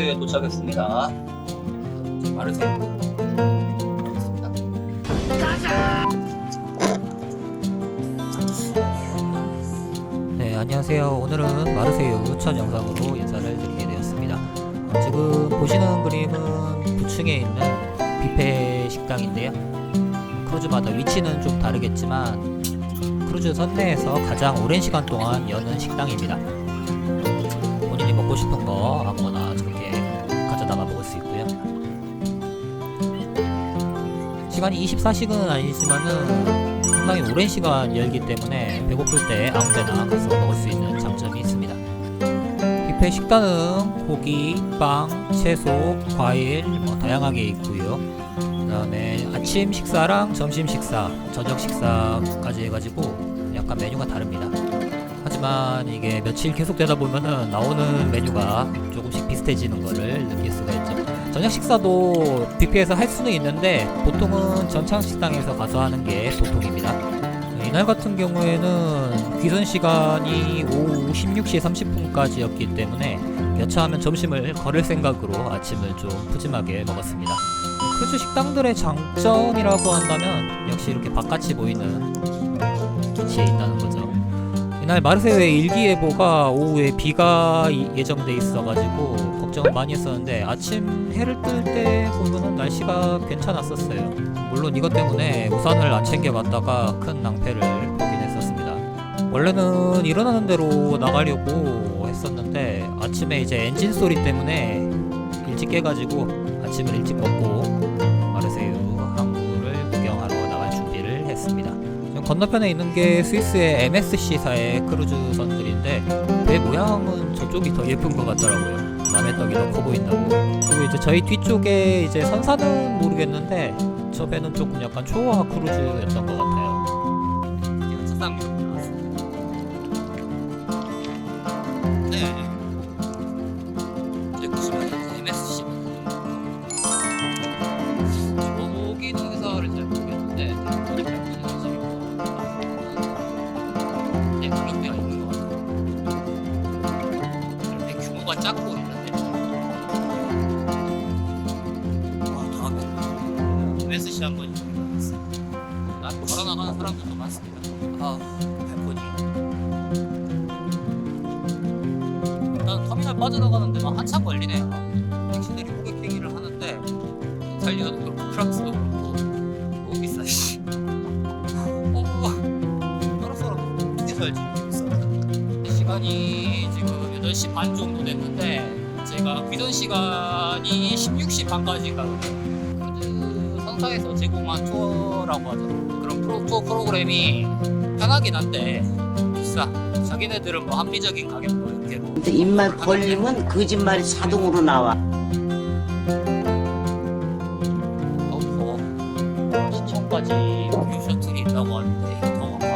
마르세유에 도착했습니다. 마르세유. 네, 안녕하세요. 오늘은 마르세유 첫 영상으로 인사를 드리게 되었습니다. 어, 지금 보시는 그림은 부층에 있는 뷔페 식당인데요. 크루즈마다 위치는 좀 다르겠지만 크루즈 선내에서 가장 오랜 시간 동안 여는 식당입니다. 본인이 먹고 싶은 거 아무거나 시간이 24시간은 아니지만은 상당히 오랜 시간 열기 때문에 배고플 때 아무 데나 가서 먹을 수 있는 장점이 있습니다. 뷔페 식단은 고기, 빵, 채소, 과일 뭐 다양하게 있고요. 그 다음에 아침 식사랑 점심 식사, 저녁 식사까지 해가지고 약간 메뉴가 다릅니다. 하지만 이게 며칠 계속되다 보면은 나오는 메뉴가 조금씩 비슷해지는 거를 느낄 수가 있죠. 저녁 식사도 뷔페에서 할 수는 있는데 보통은 전창 식당에서 가서 하는 게 보통입니다. 이날 같은 경우에는 귀선 시간이 오후 16시 30분까지였기 때문에 여차하면 점심을 거를 생각으로 아침을 좀 푸짐하게 먹었습니다. 크루즈 식당들의 장점이라고 한다면 역시 이렇게 바깥이 보이는 위치에 있다는 거죠. 이날 마르세유의 일기예보가 오후에 비가 이- 예정돼 있어가지고 걱정을 많이 했었는데 아침 해를 뜰 때 보면은 날씨가 괜찮았었어요. 물론 이것 때문에 우산을 안 챙겨갔다가 큰 낭패를 보긴 했었습니다. 원래는 일어나는 대로 나가려고 했었는데 아침에 이제 엔진 소리 때문에 일찍 깨가지고 아침을 일찍 먹고 마르세유 항구를 구경하러 나갈 준비를 했습니다. 지금 건너편에 있는 게 스위스의 MSC사의 크루즈선들인데 배 모양은 저쪽이 더 예쁜 것 같더라고요. 남의 떡이 더 커 보인다고. 그리고 이제 저희 뒤쪽에 이제 선사는 모르겠는데 저 배는 조금 약간 초호화 크루즈였던 것 같아요. 네. MSC 저기는 회사를 잘 모르겠는데 빠져나가는데 막 한참 걸리네요. 택시들이 고객 행위를 하는데 이탈리아도 그렇고 프랑스도 그렇고 너무 비싸 씨. 어, 사람 어떻게 살지 모르겠어. 시간이 지금 8시 반 정도 됐는데 제가 귀전 시간이 16시 반까지 가거든요. 크루즈 선사에서 제공한 투어라고 하죠. 그런 프로, 투어 프로그램이 편하긴 한데 비싸. 자기네들은 뭐 합리적인 가격으로 뭐 입만 벌리면 거짓말이 자동으로 나와. 더워. 시청까지 뷰 셔틀이 있다고 하는데 이거 더운가?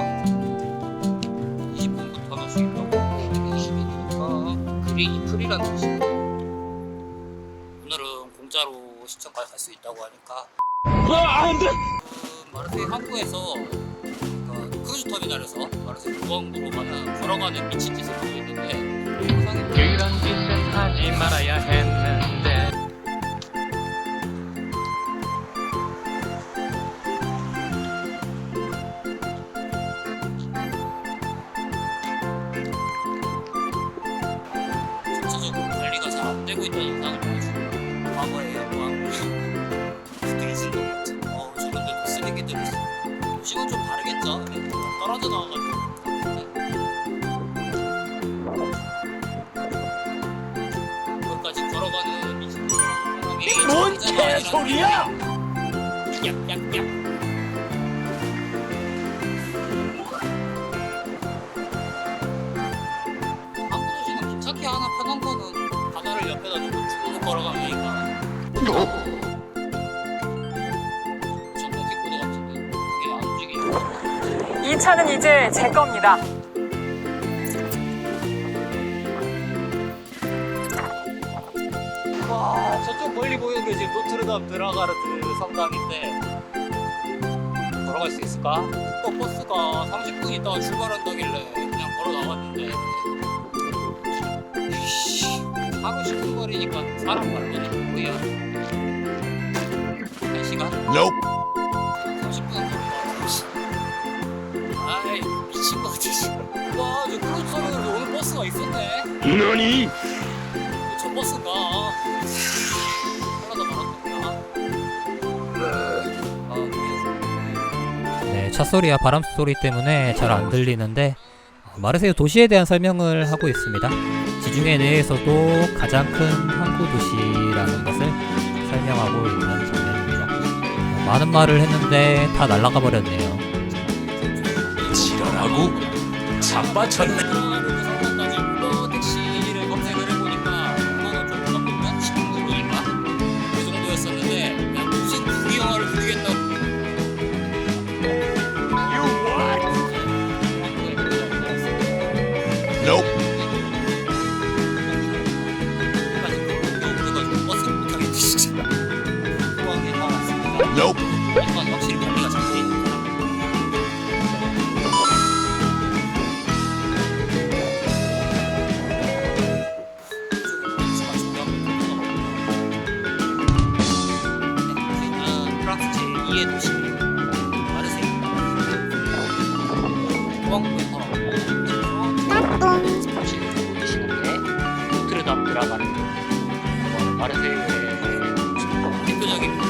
20분부터 할수 있다고 20분이니까 그린이 풀이라는 뜻이고 오늘은 공짜로 시청까지 갈 수 있다고 하니까 그 마르세유 항구에서 그 크루즈 터미널에서 마르세유 공항으로 가는 걸어가는 미친 짓을 하고 있는데 하지 말아야 했는데. 전체적으로 관리가 잘 안 되고 있다는 인상을 보여주고 과거에 영광 스테이지 같은 어 저런 데도 쓰레기들이 있어 요즘은 좀 다르겠죠? 이렇게 떨어져 나와가지고 뭔 개소리야! 한국도시는 괜찮게 하나 편한 거는 바다를 옆에다 두고 쭉 걸어가니까 전동 킥보드 같은데 그게 안 움직이죠 이 차는 이제 제 겁니다. 저쪽 멀리 보이는 게 지금 노트르담 드라가르트 성당인데 걸어갈 수 있을까? 어, 버스가 30분 있다가 출발한다길래 그냥 걸어 나왔는데. 이씨, 하고 싶은 거 차거리니까 사람 말로는 뭐야? 한 시간? 30분 아이 미친 거 같아 와, 저 크로스로 오는 버스가 있었네何 저 버스가 차 소리와 바람 소리 때문에 잘 안 들리는데 어, 마르세유 도시에 대한 설명을 하고 있습니다. 지중해 내에서도 가장 큰 항구 도시라는 것을 설명하고 있는 장면입니다. 어, 많은 말을 했는데 다 날아가 버렸네요. 지랄하고 자빠쳤네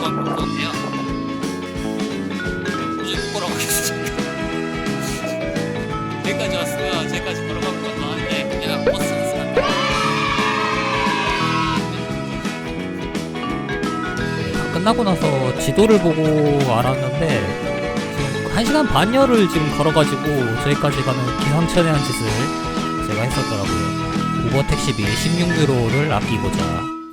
대표적인 관광도인데요. 요즘 뭐라고 하겠습니까 여기까지 왔으면 저기까지 걸어가는 건 많은데 그냥 버스는 쓰면 다 끝나고 나서 지도를 보고 알았는데 지금 1시간 반여를 지금 걸어가지고 저기까지 가는 기상천외한 짓을 제가 했었더라고요. 우버 택시비 16유로를 아끼고자.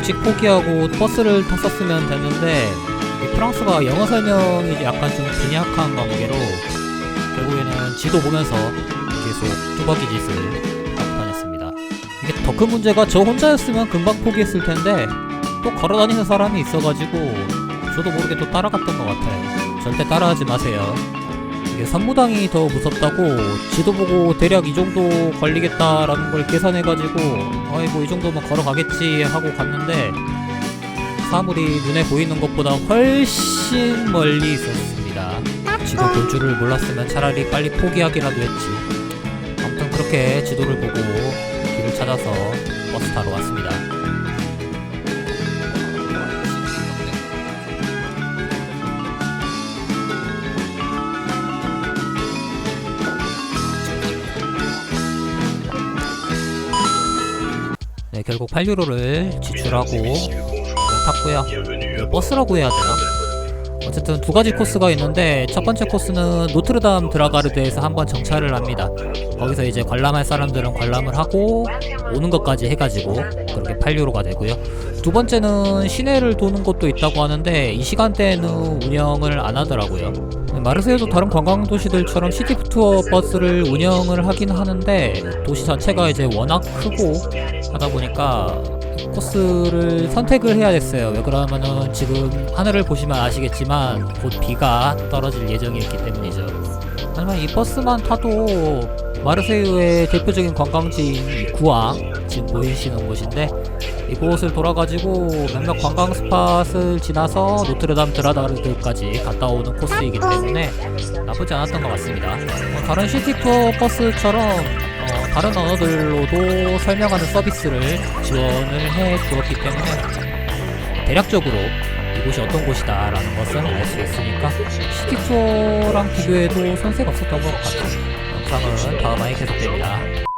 일찍 포기하고 버스를 탔었으면 됐는데 이 프랑스가 영어 설명이 약간 좀 빈약한 관계로 결국에는 지도 보면서 계속 뚜벅이 짓을 하고 다녔습니다. 이게 더 큰 문제가 저 혼자였으면 금방 포기했을 텐데 또 걸어다니는 사람이 있어가지고 저도 모르게 또 따라갔던 것 같아요. 절대 따라하지 마세요. 산무당이 더 무섭다고 지도 보고 대략 이 정도 걸리겠다라는 걸 계산해가지고 어이 뭐 이 정도면 걸어가겠지 하고 갔는데 사물이 눈에 보이는 것보다 훨씬 멀리 있었습니다. 지도 볼 줄을 몰랐으면 차라리 빨리 포기하기라도 했지. 아무튼 그렇게 지도를 보고 길을 찾아서 버스 타러 왔습니다. 결국 8유로를 지출하고 탔고요. 버스라고 해야 되나? 어쨌든 두 가지 코스가 있는데 첫 번째 코스는 노트르담 드라가르드에서 한번 정차를 합니다. 거기서 이제 관람할 사람들은 관람을 하고 오는 것까지 해가지고 그렇게 8유로가 되고요. 두 번째는 시내를 도는 곳도 있다고 하는데 이 시간대에는 운영을 안 하더라고요. 마르세유도 다른 관광 도시들처럼 시티 투어 버스를 운영을 하긴 하는데 도시 자체가 이제 워낙 크고 하다 보니까 코스를 선택을 해야 됐어요. 왜 그러면은 지금 하늘을 보시면 아시겠지만 곧 비가 떨어질 예정이기 때문이죠. 하지만 이 버스만 타도 마르세유의 대표적인 관광지인 이 구앙 지금 보이시는 곳인데 이곳을 돌아가지고 몇몇 관광 스팟을 지나서 노트르담 드라다르드까지 갔다 오는 코스이기 때문에 나쁘지 않았던 것 같습니다. 어, 다른 시티 투어 버스처럼 어, 다른 언어들로도 설명하는 서비스를 지원을 해 주었기 때문에 대략적으로 이곳이 어떤 곳이다라는 것을 알수 있으니까 시티 투어랑 비교해도 손색 없었던 것 같아요. 영상은 다음 화에 계속됩니다.